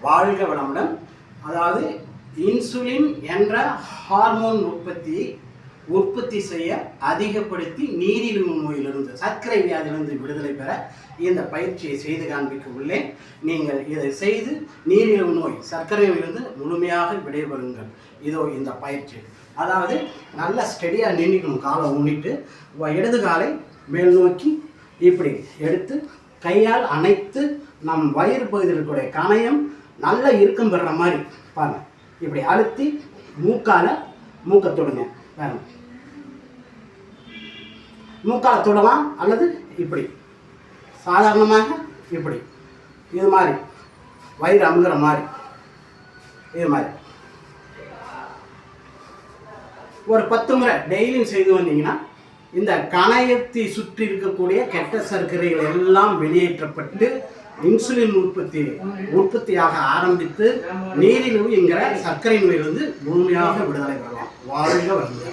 வாழ்க வளமுடன். அதாவது இன்சுலின் என்ற ஹார்மோன் உற்பத்தியை உற்பத்தி செய்ய அதிகப்படுத்தி நீரிழிவு நோயிலிருந்து சர்க்கரை வியாதியிலிருந்து விடுதலை பெற இந்த பயிற்சியை செய்து காண்பிக்க உள்ளேன். நீங்கள் இதை செய்து நீரிழிவு நோய் சர்க்கரை நோயிலிருந்து முழுமையாக விடைபெறுங்கள். இதோ இந்த பயிற்சி. அதாவது நல்லா ஸ்டெடியாக நின்றுக்கணும் காலை ஊனிட்டு வ- இடது காலை மேல் நோக்கி இப்படி எடுத்து கையால் அணைத்து நம் வயிறு பகுதியில் இருக்கக்கூடிய கணையம் நல்லா இறுக்கம் பெறுற மாதிரி பாருங்க. இப்படி அழுத்தி மூக்கால மூக்கை தொடுங்க. பாருங்க மூக்கால தொடலாம் அல்லது இப்படி. சாதாரணமாக இப்படி. இது மாதிரி. வயிறு அமுங்குற மாதிரி. இது மாதிரி. ஒரு பத்து முறை டெய்லியும் செய்து வந்தீங்கன்னா இந்த கணையத்தை சுற்றி இருக்கக்கூடிய கெட்ட சர்க்கரைகள் எல்லாம் வெளியேற்றப்பட்டு இன்சுலின் உற்பத்தி உற்பத்தியாக ஆரம்பித்து நீரிழிவு என்கிற சர்க்கரை நோயிலிருந்து முழுமையாக விடுதலை பெறலாம். வாழ்க வருங்க